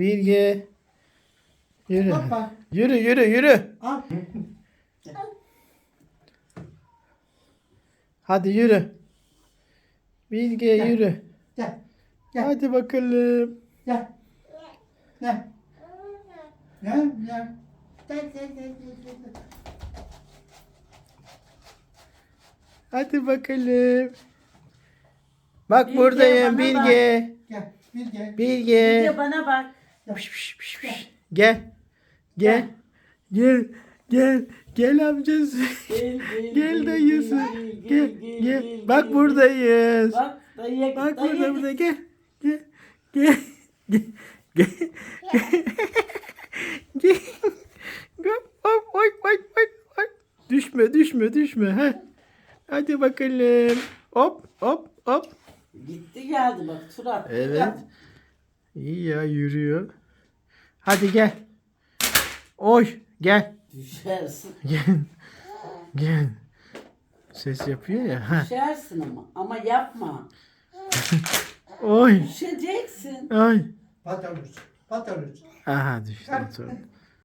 Bilge. Yürü. Hoppa. Yürü yürü yürü. Hadi yürü. Bilge gel. yürü. Gel. Gel. Hadi bakalım. Gel. Gel. Gel. Gel. Hadi bakalım. Bak Bilge, buradayım Bilge. Bak. Gel, Bilge. Bilge. Bilge bana bak. Piş, piş, piş, piş. Gel. Gel. Gel. Gel. Gel amcası. Gel dayısı. Gel. Gel. Bak buradayız. Bak Bak burada burada gel. Gel. Gel. Gel. Gel. Gel. Gel. Hop, oy, oy, oy, oy. Düşme, düşme, düşme. Ha. Hadi bakalım. Hop, hop, hop. Gitti geldi bak tur attı. Evet. İyi ya yürüyor. Hadi gel. Oy, gel. Düşersin. Gel. Gel. Ses yapıyor ya. Ha. Düşersin ama. Ama yapma. Oy. Düşeceksin. Ay. Patalus. Patalus. Aha düştü. sonra.